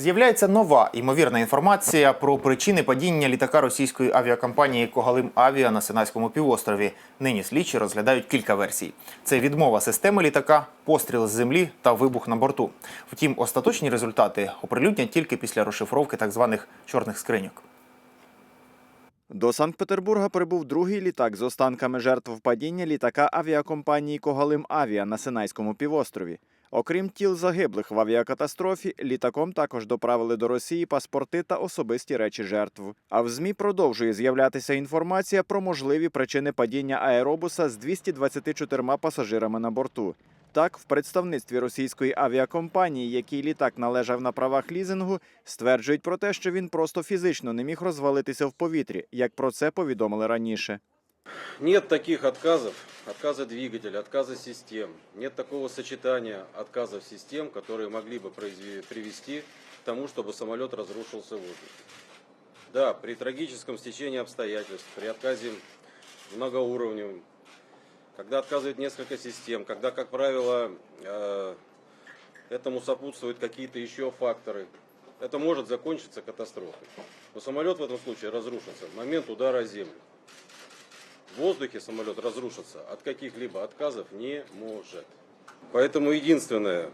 З'являється нова ймовірна інформація про причини падіння літака російської авіакомпанії Когалим Авіа на Синайському півострові. Нині слідчі розглядають кілька версій: це відмова системи літака, постріл з землі та вибух на борту. Втім, остаточні результати оприлюднять тільки після розшифровки так званих чорних скриньок. До Санкт-Петербурга прибув другий літак з останками жертв падіння літака авіакомпанії Когалим Авіа на Синайському півострові. Окрім тіл загиблих в авіакатастрофі, літаком також доправили до Росії паспорти та особисті речі жертв. А в ЗМІ продовжує з'являтися інформація про можливі причини падіння аеробуса з 224 пасажирами на борту. Так, в представництві російської авіакомпанії, якій літак належав на правах лізингу, стверджують про те, що він просто фізично не міг розвалитися в повітрі, як про це повідомили раніше. Нет таких отказов, отказа двигателя, отказа систем. Нет такого сочетания отказов систем, которые могли бы привести к тому, чтобы самолет разрушился в воздухе. Да, при трагическом стечении обстоятельств, при отказе многоуровневым, когда отказывает несколько систем, когда, как правило, э, этому сопутствуют какие-то еще факторы, это может закончиться катастрофой. Но самолет в этом случае разрушится в момент удара о землю. В воздухе самолет разрушится от каких-либо отказов не может. Поэтому единственной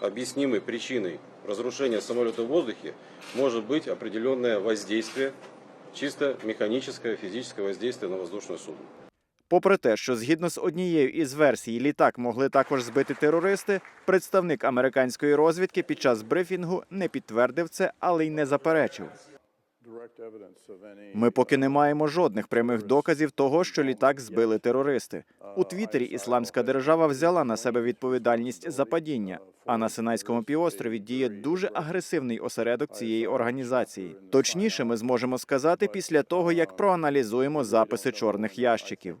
объяснимой причиной разрушения самолета в воздухе может быть определенное воздействие, чисто механическое, физическое воздействие на воздушное судно. Попри те, що згідно з однією із версій літак могли також збити терористи, представник американської розвідки під час брифінгу не підтвердив це, але й не заперечив. Ми поки не маємо жодних прямих доказів того, що літак збили терористи. У Твіттері Ісламська держава взяла на себе відповідальність за падіння. А на Синайському півострові діє дуже агресивний осередок цієї організації. Точніше, ми зможемо сказати після того, як проаналізуємо записи чорних ящиків.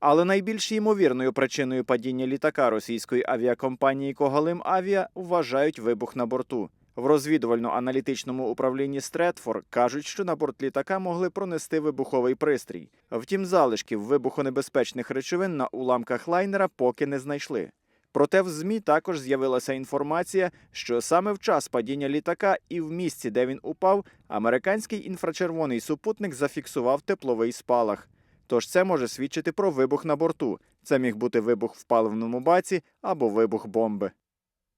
Але найбільш ймовірною причиною падіння літака російської авіакомпанії Когалим Авіа вважають вибух на борту. В розвідувально-аналітичному управлінні Стретфор кажуть, що на борт літака могли пронести вибуховий пристрій. Втім, залишків вибухонебезпечних речовин на уламках лайнера поки не знайшли. Проте в ЗМІ також з'явилася інформація, що саме в час падіння літака і в місці, де він упав, американський інфрачервоний супутник зафіксував тепловий спалах. Тож це може свідчити про вибух на борту. Це міг бути вибух в паливному баці або вибух бомби.